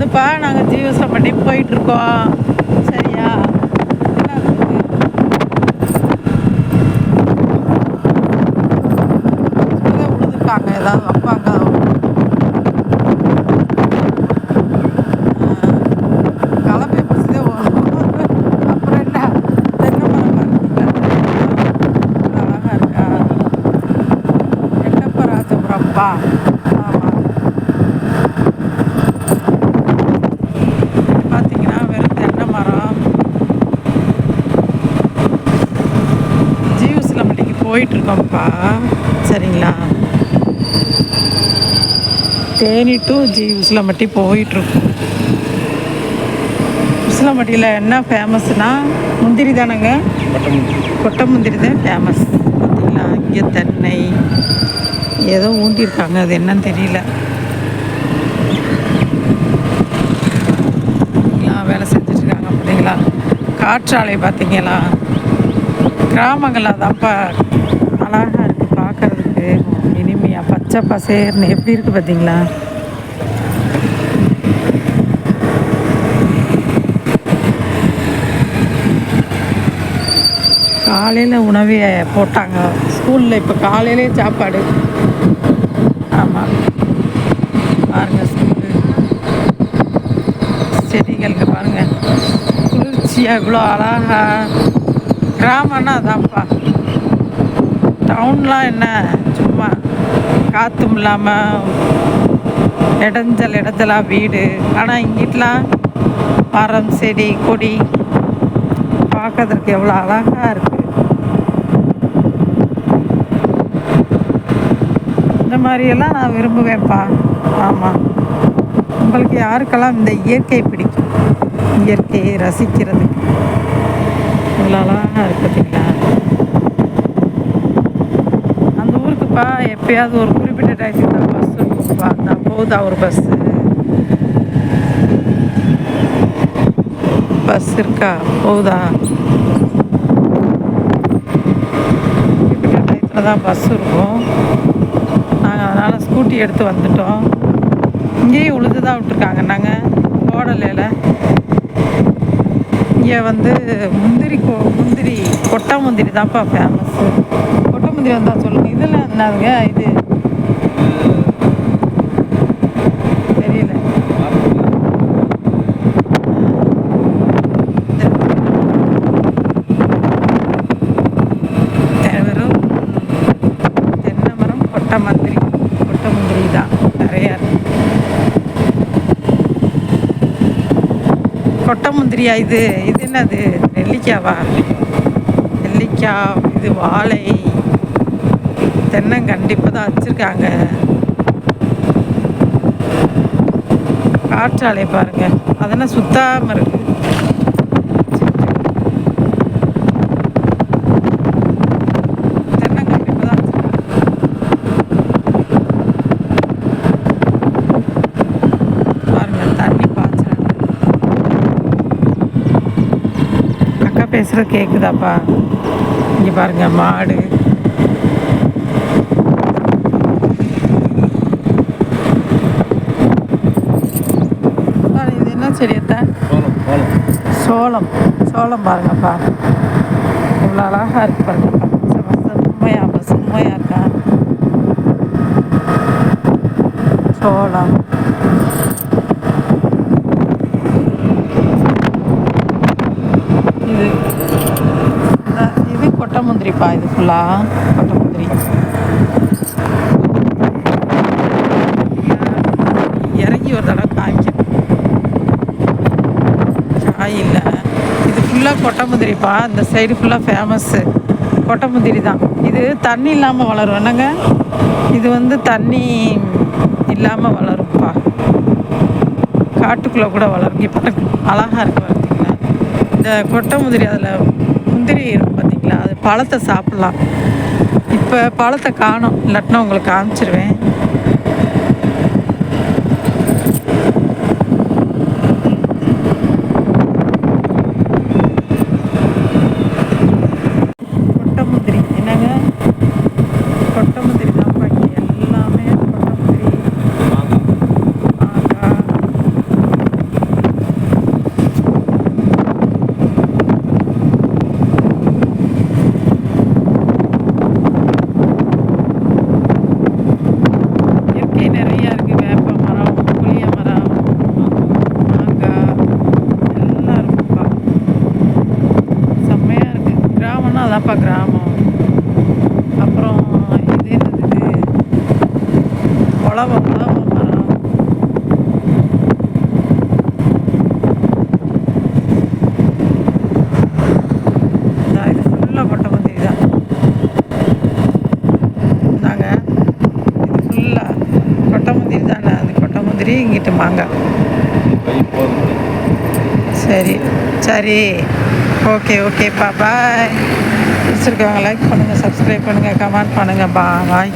வந்துப்பா நாங்கள் ஜீவசம் பண்ணி போயிட்டுருக்கோம். சரியா? விழுதுப்பாங்க ஏதாவது வைப்பாங்க கலப்பை பசிதே அப்புறம் என்ன தென்னை மரம் பாருங்க அழகா இருக்கா எட்டப்பராஜபுரம்ப்பா ஆமாம் பார்த்தீங்கன்னா வெறும் தென்னை மரம் ஜீவசிலம்பட்டிக்கு போயிட்டுருக்கோம்ப்பா சரிங்களா? தேனி டு ஜி உசிலம்பட்டி போயிட்டுருக்கோம். உசிலம்பட்டியில் என்ன ஃபேமஸ்னா முந்திரி தானேங்க? கொட்டை முந்திரி தான் ஃபேமஸ் பார்த்தீங்களா இங்கே தென்னை. ஏதோ ஊண்டியிருக்காங்க. அது என்னன்னு தெரியல. வேலை செஞ்சிட்ருக்காங்க பார்த்தீங்களா காற்றாலை பார்த்தீங்களா கிராமங்களில் தான்ப்பா அழகாக இருக்குது பார்க்குறதுக்கு இனிமையாக பச்சை பசேர்னு எப்படி இருக்குது பார்த்தீங்களா காலையில் உணவையை போட்டாங்க. ஸ்கூலில் இப்போ காலையிலே சாப்பாடு. ஆமாம் பாருங்கள் ஸ்கூலு. செடிகளுக்கு பாருங்கள் குளிர்ச்சியாக இவ்வளோ அழகா. கிராமம்னா அதான்ப்பா. டவுன்லாம் என்ன? சும்மா காற்றும் இல்லாமல் இடைஞ்சல் இடத்துல வீடு. ஆனால் இங்கிட்டலாம் மரம் செடி கொடி பார்க்கறதுக்கு எவ்வளோ அழகாக இருக்குது இந்த மாதிரியெல்லாம் நான் விரும்புவேன்ப்பா. ஆமாம் உங்களுக்கு யாருக்கெல்லாம் இந்த இயற்கை பிடிக்கும்? இயற்கையை ரசிக்கிறதுக்கு. இவ்வளோ அழகாக இருக்குதுங்களா பார்த்தீங்களா எப்பயாவது ஒரு குறிப்பிட்ட டைத்துக்கு தான் பஸ் இருக்கும்ப்பா நான் போகுதா ஒரு பஸ்ஸு பஸ் இருக்கா? போகுதா குறிப்பிட்ட டைத்தில் தான் பஸ் இருக்கும். நாங்கள் அதனால் ஸ்கூட்டி எடுத்து வந்துட்டோம். இங்கேயும் உழுது தான் விட்ருக்காங்க நாங்கள் போடலையில் இங்கே வந்து முந்திரி கோ முந்திரி கொட்டை முந்திரி தான்ப்பா ஃபேமஸ்ஸு கொட்டை முந்திரி வந்தால் சொல்லுங்கள் இதில் என்னதுங்க இது. தெரியல. தெ- வெறும் தென்னை மரம் கொட்டை மந்திரி. கொட்டை முந்திரி தான். நிறையா இருக்கு கொட்டை முந்திரியா இது? இது என்னது? நெல்லிக்காவா? நெல்லிக்காய் இது வாழை. தென்னம் கண்டிப்பாக தான் வச்சுருக்காங்க காற்றாலை பாருங்க. அதெல்லாம் சுத்தாமல் இருக்கு. பேசுகிறது கேட்குதாப்பா தான் பாருங்கள் பாருங்க சோளம் சோளம் பாருங்கப்பா. இவ்வளோ அழகா இருக்கு பாருங்க செம்மையாக செம்மையாக இருக்கா? சோளம். இது இது கொட்டை முந்திரிப்பா இது ஃபுல்லாக கொட்டை முந்திரி இறங்கி ஒரு தடவை காய்க்கும் ஃபுல்லாக கொட்டை முந்திரிப்பா இந்த சைடு ஃபுல்லாக ஃபேமஸ்ஸு கொட்டை முந்திரி தான். இது தண்ணி இல்லாமல் வளரும். என்னங்க? இது வந்து தண்ணி இல்லாமல் வளரும்ப்பா காட்டுக்குள்ளே கூட வளரும். இப்போ அழகாக இருக்கு பார்த்தீங்களா இந்த கொட்டை முந்திரி அதில் முந்திரி இருக்கும் பார்த்தீங்களா அது பழத்தை சாப்பிட்லாம். இப்போ பழத்தை காணும். இல்லாட்டினா உங்களுக்கு காமிச்சிருவேன் கொட்டை முந்திரி என்னங்க கொட்டை முந்திரி தான் பாக்கி எல்லாமே கொட்டை முந்திரி மாங்காய் உழவம் உழவம் மரம் இது ஃபுல்லாக கொட்டை முந்திரி தான் இந்தாங்க. இது ஃபுல்லாக கொட்டை முந்திரி தானே அது கொட்டை முந்திரி இங்கிட்டு மாங்காய். சரி சரி. ஓகே ஓகேப்பா பாய். பிடிச்சிருக்கவங்க லைக் பண்ணுங்கள் சப்ஸ்கிரைப் பண்ணுங்கள் கமெண்ட் பண்ணுங்கள் பா பாய்.